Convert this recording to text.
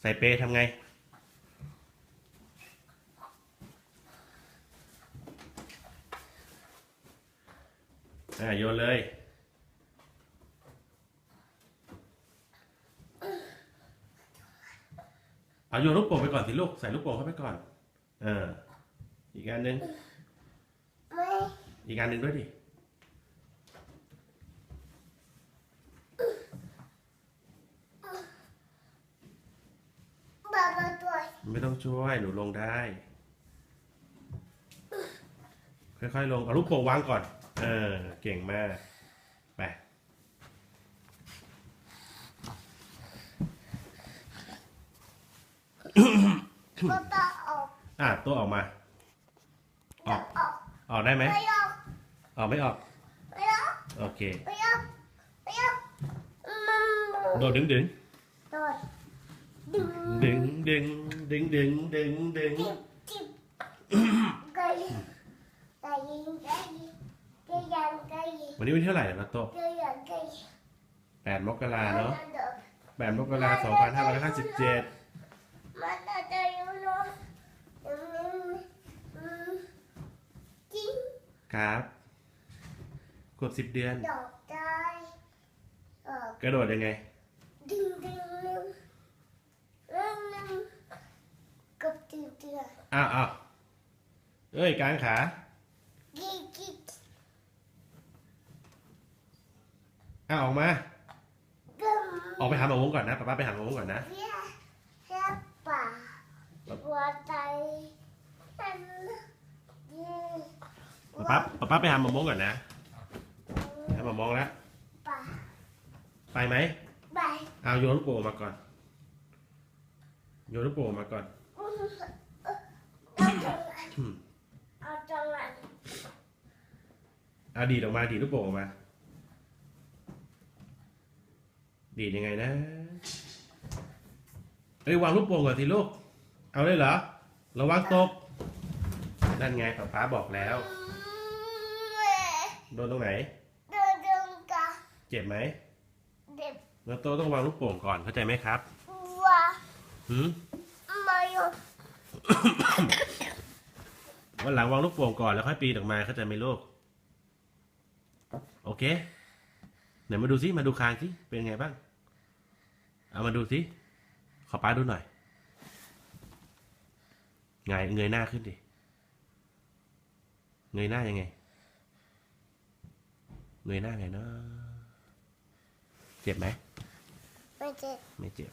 ใส่เปรย์ทำไง อ่าโยนเลยเอาโยนลูกโป่งไปก่อนสิลูก ใส่ลูกโป่งเข้าไปก่อน เออ อีกอันหนึ่งไม่อีกอันหนึ่งด้วยดิ บาบาตัว ไม่ต้องช่วย หนูลงได้ ค่อยๆ ลง เอาลูกโป่งวางก่อน เออ เก่งมาก ไปบาบาออกอะตัวออกมา ออก ออกออกได้ไหมไม่ออกออกไม่ออกไม่ออกโอเคไม่ออกไม่ออกอืมโดดดึงดึงโดดดึง ดึงดึงดึงดึงดึงดึงจิบจิบไก่ไก่ยิงไก่ยิงไก่ยันไก่ยิงวันนี้วันที่เท่าไหร่แล้วนะโตไก่ยันไก่ยิงแปดมกราเนาะมันโดดแปดมกราสองพันห้าร้อยห้าสิบเจ็ดมันโดดจะอยู่เนาะอืมอืมจริงครับขวบสิบเดือนดอกได้ออกกระโดดยังไง ดึงดึงดึงเรื่องนึงกับดึงดึง อ้าวอ้าวเอ้ยกลางขา กิ๊กกิ๊กอ้าวออกมาดึงออกไปหาหมอวงก่อนนะป้าป้าไปหาหมอวงก่อนนะเฮียเฮียป่าหัวใจอันยืนป้าป้าป้าป้าไปหาหมอวงก่อนนะหาหมอวงแล้ว ป่าไปไหม ไปเอาโยนลูกโป่งออกมาก่อน โยนลูกโป่งออกมาก่อนเอาจังหวะ เอาจังหวะเอาดีดออกมาดีดลูกโป่งออกมา ดีดยังไงนะเอ้ยวางลูกโป่งก่อนสิลูก เอาเลยเหรอ ระวังตก นั่นไงป๊าป๊าบอกแล้ว โดนตรงไหน เดินเดินกับเจ็บไหมเด็กแล้วโตต้องวางลูกโป่งก่อนเข้าใจไหมครับ วัวหืม มาอยู่ วันหลังวางลูกโป่งก่อนแล้วค่อยปีนออกมาเข้าใจไหมลูกโอเคไหนมาดูซิมาดูคางสิเป็นไงบ้าง เอามาดูสิขอป้าดูหน่อยไงเงยหน้าขึ้นดิเงยหน้ายังไงเงยหน้าไงเนาะเจ็บไหมไม่เจ็บไม่เจ็บ